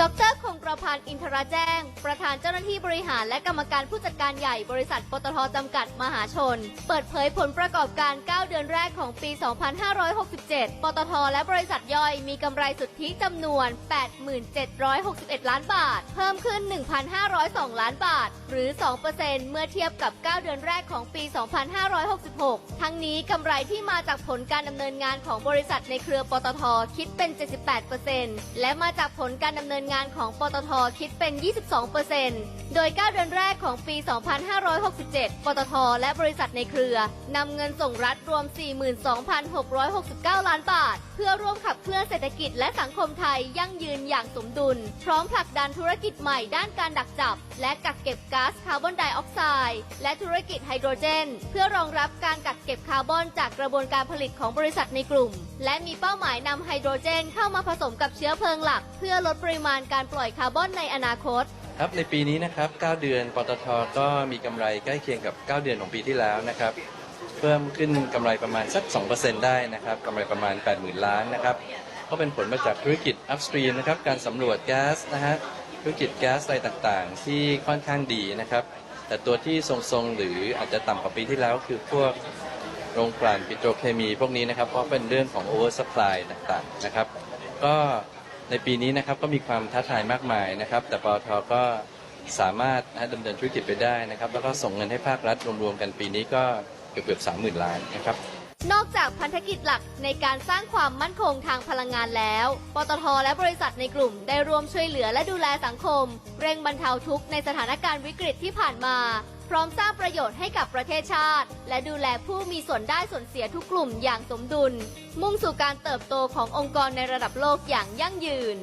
넉덕 พันธ์อินทราแจ้ง ประธานเจ้าหน้าที่บริหารและกรรมการผู้จัดการใหญ่บริษัทปตทจำกัดมหาชน เปิดเผยผลประกอบการ 9 เดือนแรกของปี 2567 ปตทและบริษัทย่อยมีกำไรสุทธิจำนวน 8761 ล้านบาท เพิ่มขึ้น 1,502 ล้านบาท หรือ 2%เมื่อเทียบกับ 9 เดือนแรกของปี 2566 ทั้งนี้กำไรที่มาจากผลการดำเนินงานของบริษัทในเครือปตทคิดเป็น 78%และมาจากผลการดำเนินงานของปตทคิดเป็น 22%โดย 9 เดือนแรกของปี 2567 ปตท และบริษัทในเครือนำเงินส่งรัฐรวม 42,669 ล้านบาท เพื่อร่วมขับเคลื่อนเศรษฐกิจและสังคมไทยยั่งยืนอย่างสมดุล พร้อมผลักดันธุรกิจใหม่ด้านการดักจับ และกักเก็บก๊าซคาร์บอนไดออกไซด์และธุรกิจไฮโดรเจน เพื่อรองรับการกักเก็บคาร์บอนจากกระบวนการผลิตของบริษัทในกลุ่ม และมีเป้าหมายนำไฮโดรเจนเข้ามาผสมกับเชื้อเพลิงหลัก เพื่อลดปริมาณการปล่อยคาร์บอนในอนาคต ครับในปีนี้นะครับ 9 เดือนปตทก็มีกำไรใกล้เคียงกับ 9 เดือนของปีที่แล้วนะครับ เพิ่มขึ้นกำไรประมาณสัก 2%ได้นะครับกำไรประมาณ 80,000 ล้านนะครับ ก็เป็นผลมาจากธุรกิจ upstream นะครับการสำรวจแก๊สนะฮะธุรกิจแก๊สอะไรต่างๆ ที่ค่อนข้างดีนะครับ แต่ตัวที่ทรงๆหรืออาจจะต่ำกว่าปีที่แล้วคือพวกโรงกลั่นปิโตรเคมีพวกนี้นะครับเพราะเป็นเรื่องของ over supply ต่างๆนะครับ ก็ ในปีนี้นะครับก็มีความท้าทายมากมายนะครับ แต่ปตทก็สามารถนะดำเนินธุรกิจไปได้นะครับ แล้วก็ส่งเงินให้ภาครัฐรวมๆกันปีนี้ก็เกือบเกือบสามหมื่นล้านนะครับ นอกจากพันธกิจหลักในการสร้างความมั่นคงทางพลังงานแล้ว ปตทและบริษัทในกลุ่มได้ร่วมช่วยเหลือและดูแลสังคม เร่งบรรเทาทุกข์ในสถานการณ์วิกฤตที่ผ่านมา พร้อมสร้างประโยชน์ให้กับประเทศชาติ และดูแลผู้มีส่วนได้ส่วนเสียทุกกลุ่มอย่างสมดุล มุ่งสู่การเติบโตขององค์กรในระดับโลกอย่างยั่งยืน